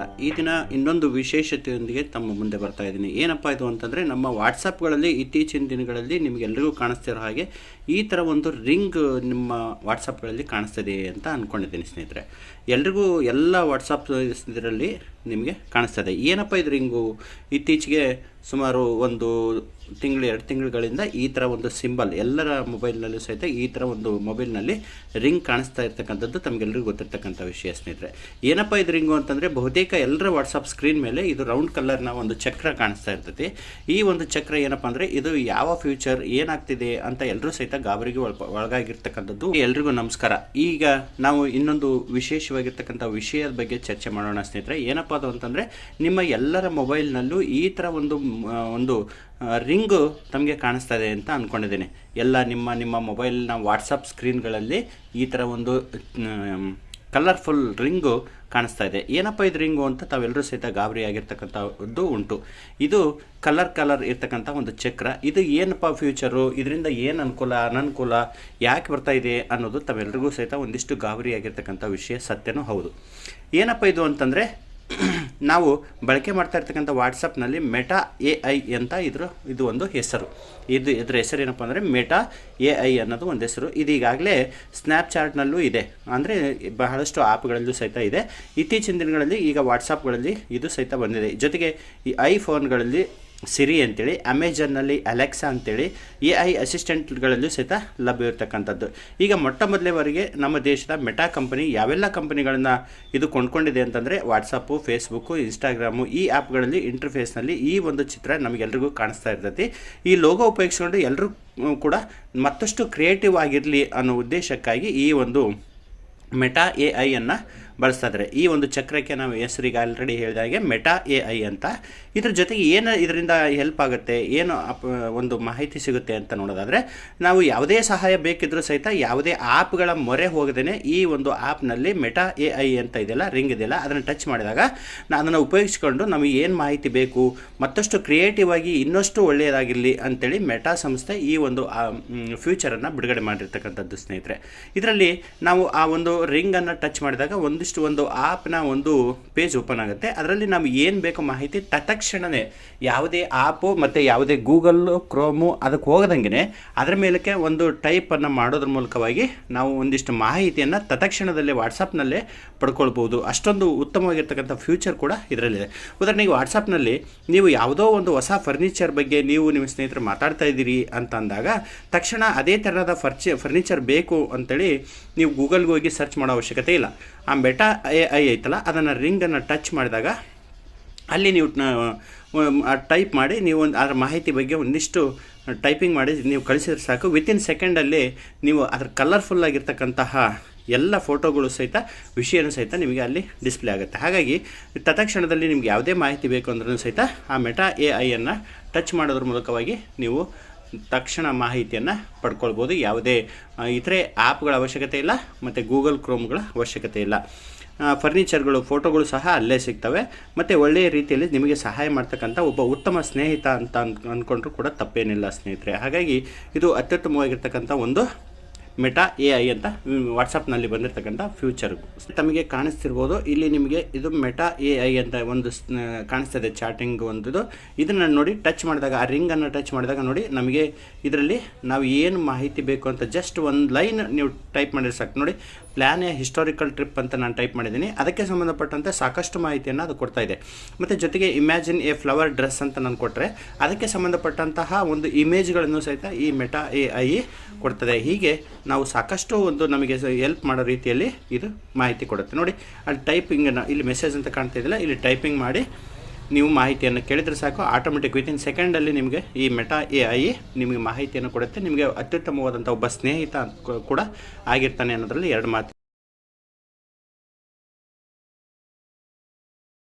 ನಮಸ್ಕಾರ. ಈ ದಿನ ಇನ್ನೊಂದು ವಿಶೇಷತೆಯೊಂದಿಗೆ ತಮ್ಮ ಮುಂದೆ ಬರ್ತಾ ಇದ್ದೀನಿ. ಏನಪ್ಪ ಇದು ಅಂತಂದರೆ, ನಮ್ಮ ವಾಟ್ಸಪ್ಗಳಲ್ಲಿ ಇತ್ತೀಚಿನ ದಿನಗಳಲ್ಲಿ ನಿಮಗೆಲ್ಲರಿಗೂ ಕಾಣಿಸ್ತಿರೋ ಹಾಗೆ ಈ ಥರ ಒಂದು ರಿಂಗ್ ನಿಮ್ಮ ವಾಟ್ಸಪ್ಗಳಲ್ಲಿ ಕಾಣಿಸ್ತಿದೆ ಅಂತ ಅಂದ್ಕೊಂಡಿದ್ದೀನಿ ಸ್ನೇಹಿತರೆ. ಎಲ್ರಿಗೂ ಎಲ್ಲ ವಾಟ್ಸಪ್ ಇದರಲ್ಲಿ ನಿಮಗೆ ಕಾಣಿಸ್ತದೆ. ಏನಪ್ಪ ಇದು ರಿಂಗು? ಇತ್ತೀಚೆಗೆ ಸುಮಾರು ಒಂದು ತಿಂಗಳು, ಎರಡು ತಿಂಗಳುಗಳಿಂದ ಈ ಥರ ಒಂದು ಸಿಂಬಲ್, ಎಲ್ಲರ ಮೊಬೈಲ್ನಲ್ಲೂ ಸಹಿತ ಈ ಥರ ಒಂದು ಮೊಬೈಲ್ನಲ್ಲಿ ರಿಂಗ್ ಕಾಣಿಸ್ತಾ ಇರ್ತಕ್ಕಂಥದ್ದು ತಮಗೆಲ್ಲರಿಗೂ ಗೊತ್ತಿರ್ತಕ್ಕಂಥ ವಿಷಯ, ಸ್ನೇಹಿತರೆ. ಏನಪ್ಪ ಇದು ರಿಂಗು ಅಂತಂದರೆ ಬಹುತೇಕ ಎಲ್ಲರ ವಾಟ್ಸಪ್ ಸ್ಕ್ರೀನ್ ಮೇಲೆ ಇದು ರೌಂಡ್ ಕಲರ್ನ ಒಂದು ಚಕ್ರ ಕಾಣಿಸ್ತಾ ಇರ್ತೈತಿ. ಈ ಒಂದು ಚಕ್ರ ಏನಪ್ಪ ಅಂದರೆ ಇದು ಯಾವ ಫ್ಯೂಚರ್ ಏನಾಗ್ತಿದೆ ಅಂತ ಎಲ್ಲರೂ ಸಹಿತ ಗಾಬರಿಗೆ ಒಳಗಾಗಿರ್ತಕ್ಕಂಥದ್ದು. ಎಲ್ರಿಗೂ ನಮಸ್ಕಾರ. ಈಗ ನಾವು ಇನ್ನೊಂದು ವಿಶೇಷವಾಗಿರ್ತಕ್ಕಂಥ ವಿಷಯದ ಬಗ್ಗೆ ಚರ್ಚೆ ಮಾಡೋಣ, ಸ್ನೇಹಿತರೆ. ಏನಪ್ಪ ಅದು ಅಂತಂದರೆ ನಿಮ್ಮ ಎಲ್ಲರ ಮೊಬೈಲ್ನಲ್ಲೂ ಈ ಥರ ಒಂದು ಒಂದು ರಿಂಗು ತಮಗೆ ಕಾಣಿಸ್ತಾ ಇದೆ ಅಂತ ಅಂದ್ಕೊಂಡಿದ್ದೀನಿ ಎಲ್ಲ ನಿಮ್ಮ ನಿಮ್ಮ ಮೊಬೈಲ್ನ ವಾಟ್ಸಪ್ ಸ್ಕ್ರೀನ್ಗಳಲ್ಲಿ ಈ ಥರ ಒಂದು ಕಲರ್ಫುಲ್ ರಿಂಗು ಕಾಣಿಸ್ತಾ ಇದೆ. ಏನಪ್ಪ ಇದು ರಿಂಗು ಅಂತ ತಾವೆಲ್ಲರೂ ಸಹಿತ ಗಾಬರಿ ಆಗಿರ್ತಕ್ಕಂಥದ್ದು ಉಂಟು. ಇದು ಕಲರ್ ಕಲರ್ ಇರ್ತಕ್ಕಂಥ ಒಂದು ಚಕ್ರ. ಇದು ಏನಪ್ಪ ಫ್ಯೂಚರು? ಇದರಿಂದ ಏನು ಅನುಕೂಲ, ಅನನುಕೂಲ, ಯಾಕೆ ಬರ್ತಾ ಇದೆ ಅನ್ನೋದು ತಾವೆಲ್ಲರಿಗೂ ಸಹಿತ ಒಂದಿಷ್ಟು ಗಾಬರಿ ಆಗಿರ್ತಕ್ಕಂಥ ವಿಷಯ ಸತ್ಯನೂ ಹೌದು. ಏನಪ್ಪ ಇದು ಅಂತಂದರೆ ನಾವು ಬಳಕೆ ಮಾಡ್ತಾ ಇರ್ತಕ್ಕಂಥ ವಾಟ್ಸಪ್ನಲ್ಲಿ ಮೆಟಾ ಎ ಐ ಅಂತ ಇದ್ರ, ಇದು ಒಂದು ಹೆಸರು. ಇದು ಇದರ ಹೆಸರು ಏನಪ್ಪ ಅಂದರೆ ಮೆಟಾ ಎ ಐ ಅನ್ನೋದು ಒಂದು ಹೆಸರು. ಇದು ಈಗಾಗಲೇ ಸ್ನ್ಯಾಪ್ಚಾಟ್ನಲ್ಲೂ ಇದೆ. ಅಂದರೆ ಬಹಳಷ್ಟು ಆ್ಯಪ್ಗಳಲ್ಲೂ ಸಹಿತ ಇದೆ. ಇತ್ತೀಚಿನ ದಿನಗಳಲ್ಲಿ ಈಗ ವಾಟ್ಸಪ್ಗಳಲ್ಲಿ ಇದು ಸಹಿತ ಬಂದಿದೆ. ಜೊತೆಗೆ ಈ ಐಫೋನ್ಗಳಲ್ಲಿ ಸಿರಿ ಅಂತೇಳಿ, ಅಮೆಜಾನ್ನಲ್ಲಿ ಅಲೆಕ್ಸಾ ಅಂತೇಳಿ ಎ ಐ ಅಸಿಸ್ಟೆಂಟ್ಗಳಲ್ಲೂ ಸಹಿತ ಲಭ್ಯವಿರ್ತಕ್ಕಂಥದ್ದು ಈಗ ಮೊಟ್ಟ ಮೊದಲೇವರೆಗೆ ನಮ್ಮ ದೇಶದ ಮೆಟಾ ಕಂಪನಿ ಯಾವೆಲ್ಲ ಕಂಪನಿಗಳನ್ನು ಇದು ಕೊಂಡ್ಕೊಂಡಿದೆ ಅಂತಂದರೆ ವಾಟ್ಸಪ್ಪು, ಫೇಸ್ಬುಕ್ಕು, ಇನ್ಸ್ಟಾಗ್ರಾಮು ಈ ಆ್ಯಪ್ಗಳಲ್ಲಿ ಇಂಟರ್ಫೇಸ್ನಲ್ಲಿ ಈ ಒಂದು ಚಿತ್ರ ನಮಗೆಲ್ರಿಗೂ ಕಾಣಿಸ್ತಾ ಇರ್ತೈತಿ. ಈ ಲೋಗೋ ಉಪಯೋಗಿಸ್ಕೊಂಡು ಎಲ್ಲರೂ ಕೂಡ ಮತ್ತಷ್ಟು ಕ್ರಿಯೇಟಿವ್ ಆಗಿರಲಿ ಅನ್ನೋ ಉದ್ದೇಶಕ್ಕಾಗಿ ಈ ಒಂದು ಮೆಟಾ ಎ ಐಯನ್ನು ಬಳಸ್ತಾ ಇದ್ದಾರೆ. ಈ ಒಂದು ಚಕ್ರಕ್ಕೆ ನಾವು ಹೆಸರಿಗೆ ಆಲ್ರೆಡಿ ಹೇಳಿದ ಹಾಗೆ ಮೆಟಾ ಎ ಐ ಅಂತ. ಇದ್ರ ಜೊತೆಗೆ ಏನು ಇದರಿಂದ ಹೆಲ್ಪ್ ಆಗುತ್ತೆ, ಏನು ಒಂದು ಮಾಹಿತಿ ಸಿಗುತ್ತೆ ಅಂತ ನೋಡೋದಾದರೆ, ನಾವು ಯಾವುದೇ ಸಹಾಯ ಬೇಕಿದ್ರೂ ಸಹಿತ ಯಾವುದೇ ಆ್ಯಪ್ಗಳ ಮೊರೆ ಹೋಗದೇ ಈ ಒಂದು ಆ್ಯಪ್ನಲ್ಲಿ ಮೆಟಾ ಎ ಐ ಅಂತ ಇದೆಯಲ್ಲ ರಿಂಗ್ ಇದೆಯಲ್ಲ ಅದನ್ನು ಟಚ್ ಮಾಡಿದಾಗ ನಾ, ಅದನ್ನು ಉಪಯೋಗಿಸ್ಕೊಂಡು ನಮಗೆ ಏನು ಮಾಹಿತಿ ಬೇಕು, ಮತ್ತಷ್ಟು ಕ್ರಿಯೇಟಿವ್ ಆಗಿ ಇನ್ನಷ್ಟು ಒಳ್ಳೆಯದಾಗಿರಲಿ ಅಂತೇಳಿ ಮೆಟಾ ಸಂಸ್ಥೆ ಈ ಒಂದು ಫ್ಯೂಚರನ್ನು ಬಿಡುಗಡೆ ಮಾಡಿರ್ತಕ್ಕಂಥದ್ದು ಸ್ನೇಹಿತರೆ. ಇದರಲ್ಲಿ ನಾವು ಆ ಒಂದು ರಿಂಗನ್ನು ಟಚ್ ಮಾಡಿದಾಗ ಒಂದಿಷ್ಟು ಒಂದು ಆ್ಯಪ್ನ ಒಂದು ಪೇಜ್ ಓಪನ್ ಆಗುತ್ತೆ. ಅದರಲ್ಲಿ ನಾವು ಏನು ಬೇಕೋ ಮಾಹಿತಿ ತತ್ಕ್ಷಣವೇ ಯಾವುದೇ ಆ್ಯಪು ಮತ್ತು ಯಾವುದೇ ಗೂಗಲ್ಲು ಕ್ರೋಮು ಅದಕ್ಕೆ ಹೋಗದಂಗೆ ಅದರ ಮೇಲಕ್ಕೆ ಒಂದು ಟೈಪನ್ನು ಮಾಡೋದ್ರ ಮೂಲಕವಾಗಿ ನಾವು ಒಂದಿಷ್ಟು ಮಾಹಿತಿಯನ್ನು ತತ್ಕ್ಷಣದಲ್ಲೇ ವಾಟ್ಸಪ್ನಲ್ಲೇ ಪಡ್ಕೊಳ್ಬೋದು. ಅಷ್ಟೊಂದು ಉತ್ತಮವಾಗಿರ್ತಕ್ಕಂಥ ಫ್ಯೂಚರ್ ಕೂಡ ಇದರಲ್ಲಿದೆ. ಉದಾಹರಣೆಗೆ ವಾಟ್ಸಪ್ನಲ್ಲಿ ನೀವು ಯಾವುದೋ ಒಂದು ಹೊಸ ಫರ್ನಿಚರ್ ಬಗ್ಗೆ ನೀವು ನಿಮ್ಮ ಸ್ನೇಹಿತರು ಮಾತಾಡ್ತಾ ಇದ್ದೀರಿ ಅಂತ ಅಂದಾಗ ತಕ್ಷಣ ಅದೇ ಥರದ ಫರ್ಚಿ, ಫರ್ನಿಚರ್ ಬೇಕು ಅಂತೇಳಿ ನೀವು ಗೂಗಲ್ಗೆ ಹೋಗಿ ಸರ್ಚ್ ಮಾಡೋ ಅವಶ್ಯಕತೆ ಇಲ್ಲ. ಆ ಬೆಟಾ ಎ ಐ ಐತಲ್ಲ, ಅದನ್ನು ರಿಂಗನ್ನು ಟಚ್ ಮಾಡಿದಾಗ ಅಲ್ಲಿ ನೀವು ಟೈಪ್ ಮಾಡಿ ನೀವು ಒಂದು ಅದರ ಮಾಹಿತಿ ಬಗ್ಗೆ ಒಂದಿಷ್ಟು ಟೈಪಿಂಗ್ ಮಾಡಿ ನೀವು ಕಳಿಸಿದ್ರೆ ಸಾಕು. ವಿತಿನ್ ಸೆಕೆಂಡಲ್ಲಿ ನೀವು ಅದರ ಕಲರ್ಫುಲ್ ಆಗಿರ್ತಕ್ಕಂತಹ ಎಲ್ಲ ಫೋಟೋಗಳು ಸಹಿತ, ವಿಷಯನೂ ಸಹಿತ ನಿಮಗೆ ಅಲ್ಲಿ ಡಿಸ್ಪ್ಲೇ ಆಗುತ್ತೆ. ಹಾಗಾಗಿ ತತ್ಕ್ಷಣದಲ್ಲಿ ನಿಮ್ಗೆ ಯಾವುದೇ ಮಾಹಿತಿ ಬೇಕು ಅಂದ್ರೂ ಸಹಿತ ಆ ಮೆಟಾ ಎ ಐಯನ್ನು ಟಚ್ ಮಾಡೋದ್ರ ಮೂಲಕವಾಗಿ ನೀವು ತಕ್ಷಣ ಮಾಹಿತಿಯನ್ನು ಪಡ್ಕೊಳ್ಬೋದು. ಯಾವುದೇ ಇತರೆ ಆ್ಯಪ್ಗಳ ಅವಶ್ಯಕತೆ ಇಲ್ಲ, ಮತ್ತು ಗೂಗಲ್ ಕ್ರೋಮ್ಗಳ ಅವಶ್ಯಕತೆ ಇಲ್ಲ. ಫರ್ನಿಚರ್ಗಳು, ಫೋಟೋಗಳು ಸಹ ಅಲ್ಲೇ ಸಿಗ್ತವೆ. ಮತ್ತು ಒಳ್ಳೆಯ ರೀತಿಯಲ್ಲಿ ನಿಮಗೆ ಸಹಾಯ ಮಾಡ್ತಕ್ಕಂಥ ಒಬ್ಬ ಉತ್ತಮ ಸ್ನೇಹಿತ ಅಂತ ಅನ್ ಅಂದ್ಕೊಂಡ್ರೂ ಕೂಡ ತಪ್ಪೇನಿಲ್ಲ ಸ್ನೇಹಿತರೆ. ಹಾಗಾಗಿ ಇದು ಅತ್ಯುತ್ತಮವಾಗಿರ್ತಕ್ಕಂಥ ಒಂದು ಮೆಟಾ ಎ ಐ ಅಂತ ವಾಟ್ಸಪ್ನಲ್ಲಿ ಬಂದಿರತಕ್ಕಂಥ ಫ್ಯೂಚರ್ ತಮಗೆ ಕಾಣಿಸ್ತಿರ್ಬೋದು, ಇಲ್ಲಿ ನಿಮಗೆ ಇದು ಮೆಟಾ ಎ ಐ ಅಂತ ಒಂದು ಕಾಣಿಸ್ತದೆ ಚಾಟಿಂಗ್ ಒಂದು ಇದನ್ನು ನೋಡಿ ಟಚ್ ಮಾಡಿದಾಗ, ಆ ರಿಂಗನ್ನು ಟಚ್ ಮಾಡಿದಾಗ ನೋಡಿ ನಮಗೆ ಇದರಲ್ಲಿ ನಾವು ಏನು ಮಾಹಿತಿ ಬೇಕು ಅಂತ ಜಸ್ಟ್ ಒಂದು ಲೈನ್ ನೀವು ಟೈಪ್ ಮಾಡಿದ್ರೆ ಸಾಕು. ನೋಡಿ ಪ್ಲ್ಯಾನ್ ಎ ಹಿಸ್ಟಾರಿಕಲ್ ಟ್ರಿಪ್ ಅಂತ ನಾನು ಟೈಪ್ ಮಾಡಿದ್ದೀನಿ. ಅದಕ್ಕೆ ಸಂಬಂಧಪಟ್ಟಂತೆ ಸಾಕಷ್ಟು ಮಾಹಿತಿಯನ್ನು ಅದು ಕೊಡ್ತಾ ಇದೆ. ಮತ್ತು ಜೊತೆಗೆ ಇಮ್ಯಾಜಿನ್ ಎ ಫ್ಲವರ್ ಡ್ರೆಸ್ ಅಂತ ನಾನು ಕೊಟ್ಟರೆ ಅದಕ್ಕೆ ಸಂಬಂಧಪಟ್ಟಂತಹ ಒಂದು ಇಮೇಜ್ಗಳನ್ನು ಸಹಿತ ಈ ಮೆಟಾ ಎ ಐ ಕೊಡ್ತದೆ. ಹೀಗೆ ನಾವು ಸಾಕಷ್ಟು ಒಂದು ನಮಗೆ ಹೆಲ್ಪ್ ಮಾಡೋ ರೀತಿಯಲ್ಲಿ ಇದು ಮಾಹಿತಿ ಕೊಡುತ್ತೆ. ನೋಡಿ ಅಲ್ಲಿ ಟೈಪಿಂಗನ್ನು ಇಲ್ಲಿ ಮೆಸೇಜ್ ಅಂತ ಕಾಣ್ತಾ ಇದೆಯಲ್ಲ, ಇಲ್ಲಿ ಟೈಪಿಂಗ್ ಮಾಡಿ ನೀವು ಮಾಹಿತಿಯನ್ನು ಕೇಳಿದರೆ ಸಾಕು. ಆಟೋಮೆಟಿಕ್ ವಿತಿನ್ ಸೆಕೆಂಡಲ್ಲಿ ನಿಮಗೆ ಈ ಮೆಟಾ ಎ ಐ ನಿಮಗೆ ಮಾಹಿತಿಯನ್ನು ಕೊಡುತ್ತೆ. ನಿಮಗೆ ಅತ್ಯುತ್ತಮವಾದಂಥ ಒಬ್ಬ ಸ್ನೇಹಿತ ಕೂಡ ಆಗಿರ್ತಾನೆ ಅನ್ನೋದರಲ್ಲಿ ಎರಡು ಮಾತು